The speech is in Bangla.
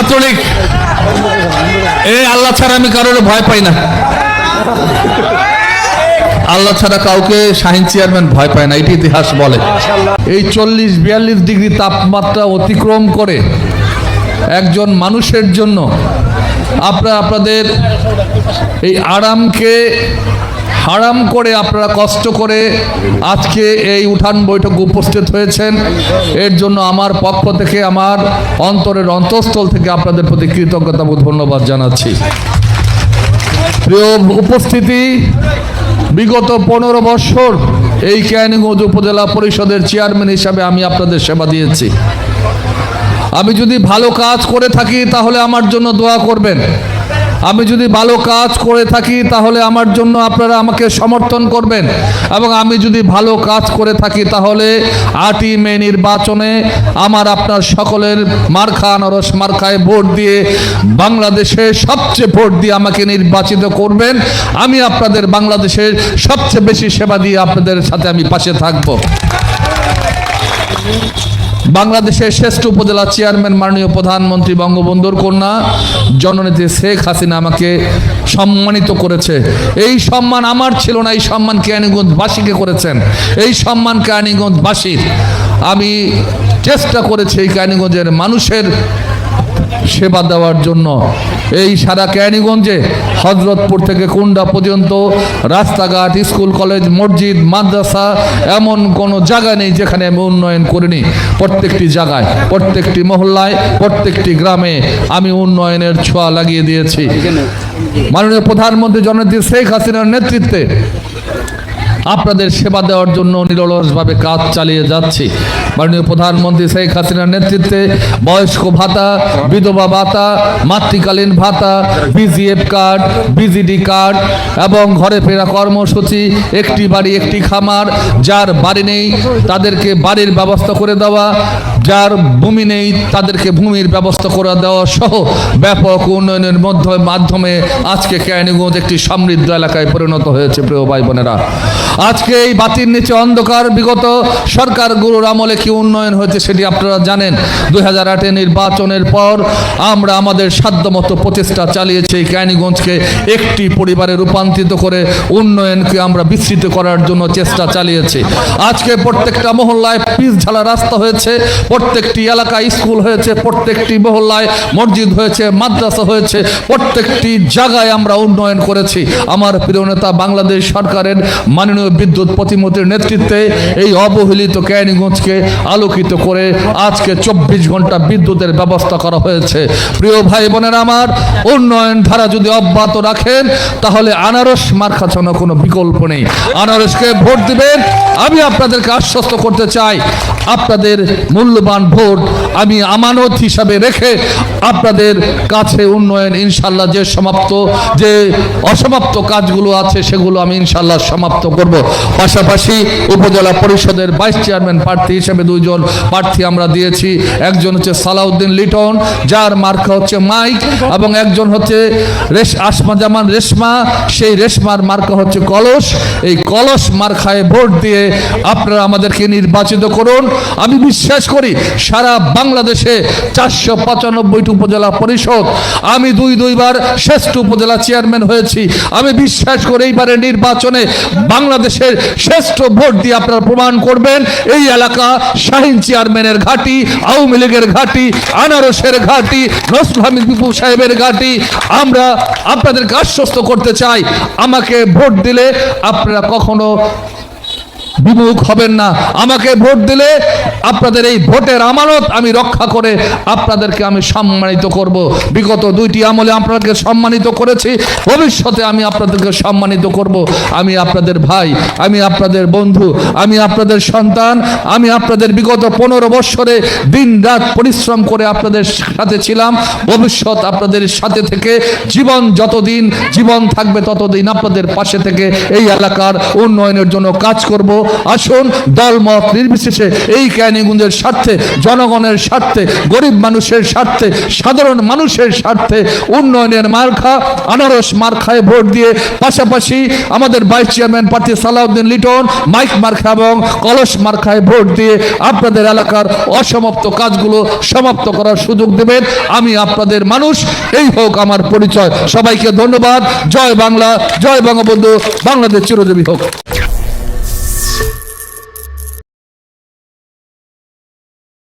ছাত্রলীগ এই আল্লাহ ছাড়া আমি কারোর ভয় পাই না। আল্লাহ ছাড়া কাউকে শাহিন চেয়ারম্যান ভয় পায় না, এটি ইতিহাস বলে। এই চল্লিশ, বিয়াল্লিশ ডিগ্রি তাপমাত্রা অতিক্রম করে একজন মানুষের জন্য আপনারা, আপনাদের এই আরামকে হারাম করে আপনারা কষ্ট করে আজকে এই উঠান বৈঠক উপস্থিত হয়েছেন। এর জন্য আমার পক্ষ থেকে, আমার অন্তরের অন্তঃস্থল থেকে আপনাদের প্রতি কৃতজ্ঞতা ধন্যবাদ জানাচ্ছি। প্রিয় উপস্থিতি, বিগত পনেরো বছর এই কেরানীগঞ্জ উপজেলা পরিষদের চেয়ারম্যান হিসাবে আমি আপনাদের সেবা দিয়েছি। আমি যদি ভালো কাজ করে থাকি, তাহলে আমার জন্য দোয়া করবেন। আমি যদি ভালো কাজ করে থাকি, তাহলে আমার জন্য আপনারা আমাকে সমর্থন করবেন। এবং আমি যদি ভালো কাজ করে থাকি, তাহলে আটই মে নির্বাচনে আমার আপনার সকলের মার্খা আনারস মার্খায় ভোট দিয়ে বাংলাদেশে সবচেয়ে ভোট দিয়ে আমাকে নির্বাচিত করবেন। আমি আপনাদের বাংলাদেশের সবচেয়ে বেশি সেবা দিয়ে আপনাদের সাথে আমি পাশে থাকব। বাংলাদেশের শ্রেষ্ঠ উপজেলা চেয়ারম্যান, মাননীয় প্রধানমন্ত্রী বঙ্গবন্ধুর কন্যা জননেত্রী শেখ হাসিনা আমাকে সম্মানিত করেছে। এই সম্মান আমার ছিল না, এই সম্মান কেরানীগঞ্জবাসীকে করেছেন। এই সম্মান কেরানীগঞ্জবাসীর। আমি চেষ্টা করেছি এই কেরানীগঞ্জের মানুষের সেবা দেওয়ার জন্য। এই সারা কেরানীগঞ্জে হজরতপুর থেকে কুন্ডা পর্যন্ত রাস্তাঘাট, স্কুল, কলেজ, মসজিদ, মাদ্রাসা এমন কোনো জায়গা নেই যেখানে আমি উন্নয়ন করিনি। প্রত্যেকটি জায়গায়, প্রত্যেকটি মহল্লায়, প্রত্যেকটি গ্রামে আমি উন্নয়নের ছোঁয়া লাগিয়ে দিয়েছি। মাননীয় প্রধানমন্ত্রী জননেত্রী শেখ হাসিনার নেতৃত্বে আপনাদের সেবা দেওয়ার জন্য নিরলসভাবে কাজ চালিয়ে যাচ্ছি। মাননীয় প্রধানমন্ত্রী শেখ হাসিনার নেতৃত্বে বয়স্ক ভাতা, বিধবা ভাতা, মাতৃকালীন ভাতা, বিজিএফ কার্ড, বিজিডি কার্ড এবং ঘরে ফেরা কর্মসূচি, একটি বাড়ি, একটি খামার, যার বাড়ি নেই তাদেরকে বাড়ির ব্যবস্থা করে দেওয়া, যার ভূমি নেই তাদেরকে ভূমির ব্যবস্থা করে দেওয়া সহ ব্যাপক উন্নয়নের মধ্যে, মাধ্যমে আজকে কেরানীগঞ্জ একটি সমৃদ্ধ এলাকায় পরিণত হয়েছে, প্রিয় ভাই বোনেরা আজকে এই বাতির নিচে অন্ধকার, বিগত সরকার গুরুর আমলে কি উন্নয়ন হয়েছে সেটি আপনারা জানেন। দুই হাজার নির্বাচনের পর আমরা আমাদের সাধ্যমতো প্রচেষ্টা চালিয়েছি এই কেরানীগঞ্জকে একটি পরিবারে রূপান্তরিত করে উন্নয়নকে আমরা বিস্তৃত করার জন্য চেষ্টা চালিয়েছি। আজকে প্রত্যেকটা মহল্লায় পিস ঝালা রাস্তা হয়েছে, প্রত্যেকটি এলাকায় স্কুল হয়েছে, প্রত্যেকটি মহল্লায় মসজিদ হয়েছে, মাদ্রাসা হয়েছে, প্রত্যেকটি জায়গায় আমরা উন্নয়ন করেছি। আমার প্রিয় নেতা বাংলাদেশ সরকারের মাননীয় বিদ্যুৎ প্রতিমন্ত্রীর নেতৃত্বে এই অবহেলিত ক্যানিগঞ্জকে আলোকিত করে আজকে চব্বিশ ঘণ্টা বিদ্যুতের ব্যবস্থা করা হয়েছে। প্রিয় ভাই বোনের আমার, উন্নয়ন ধারা যদি অব্যাহত রাখেন, তাহলে আনারস মার্কা কোনো বিকল্প নেই। আনারসকে ভোট দিবেন, আমি আপনাদেরকে আশ্বস্ত করতে চাই, আপনাদের মূল্যবান ভোট আমি আমানত হিসাবে রেখে আপনাদের কাছে উন্নয়ন ইনশাল্লাহ যে সমাপ্ত, যে অসমাপ্ত কাজগুলো আছে সেগুলো আমি ইনশাল্লাহ সমাপ্ত করব। পাশাপাশি উপজেলা পরিষদের ভাইস চেয়ারম্যান প্রার্থী হিসেবে দুইজন প্রার্থী আমরা দিয়েছি। একজন হচ্ছে সালাউদ্দিন লিটন, যার মার্কা হচ্ছে মাইক এবং একজন হচ্ছে রেশ আসমা জামান রেশমা। সেই রেশমার মার্কা হচ্ছে কলস। এই কলস মার্কায় ভোট দিয়ে আপনারা আমাদেরকে নির্বাচিত করুন। আমি বিশ্বাস করি সারা বাংলাদেশে চারশো পঁচানব্বইটি উপজেলা পরিষদ, আমি দুই দুইবার শ্রেষ্ঠ উপজেলা চেয়ারম্যান হয়েছি। আমি বিশ্বাস করি এইবারের নির্বাচনে বাংলাদেশের শ্রেষ্ঠ ভোট দিয়ে আপনারা প্রমাণ করবেন। এই এলাকা শাহিন চেয়ারম্যানের ঘাটি, আওয়ামী লীগের ঘাটি, আনারসের ঘাটি, নসরুল হামিদ বিপু সাহেবের ঘাটি। আমরা আপনাদেরকে আশ্বস্ত করতে চাই, আমাকে ভোট দিলে আপনারা কখনো বিমুখ হবেন না। আমাকে ভোট দিলে আপনাদের এই ভোটের আমানত আমি রক্ষা করে আপনাদেরকে আমি সম্মানিত করব। বিগত দুইটি আমলে আপনাদেরকে সম্মানিত করেছি। ভবিষ্যতে আমি আপনাদেরকে সম্মানিত করব। আমি আপনাদের ভাই, আমি আপনাদের বন্ধু, আমি আপনাদের সন্তান, আমি আপনাদের বিগত পনেরো বৎসরে দিন রাত পরিশ্রম করে আপনাদের সাথে ছিলাম। ভবিষ্যৎ আপনাদের সাথে থেকে, জীবন যতদিন, জীবন থাকবে ততদিন আপনাদের পাশে থেকে এই এলাকার উন্নয়নের জন্য কাজ করব। আসুন, দলমত নির্বিশেষে এই ক্যানিগুঞ্জের স্বার্থে, জনগণের স্বার্থে, গরিব মানুষের স্বার্থে, সাধারণ মানুষের স্বার্থে উন্নয়নের মার্খা, আনারস মার্খায় ভোট দিয়ে পাশাপাশি আমাদের ভাইস চেয়ারম্যান প্রার্থী সালাউদ্দিন লিটন, মাইক মার্খা এবং কলস মার্খায় ভোট দিয়ে আপনাদের এলাকার অসমাপ্ত কাজগুলো সমাপ্ত করার সুযোগ দেবেন। আমি আপনাদের মানুষ, এই হোক আমার পরিচয়। সবাইকে ধন্যবাদ। জয় বাংলা, জয় বঙ্গবন্ধু। বাংলাদেশ চিরজীবী হোক।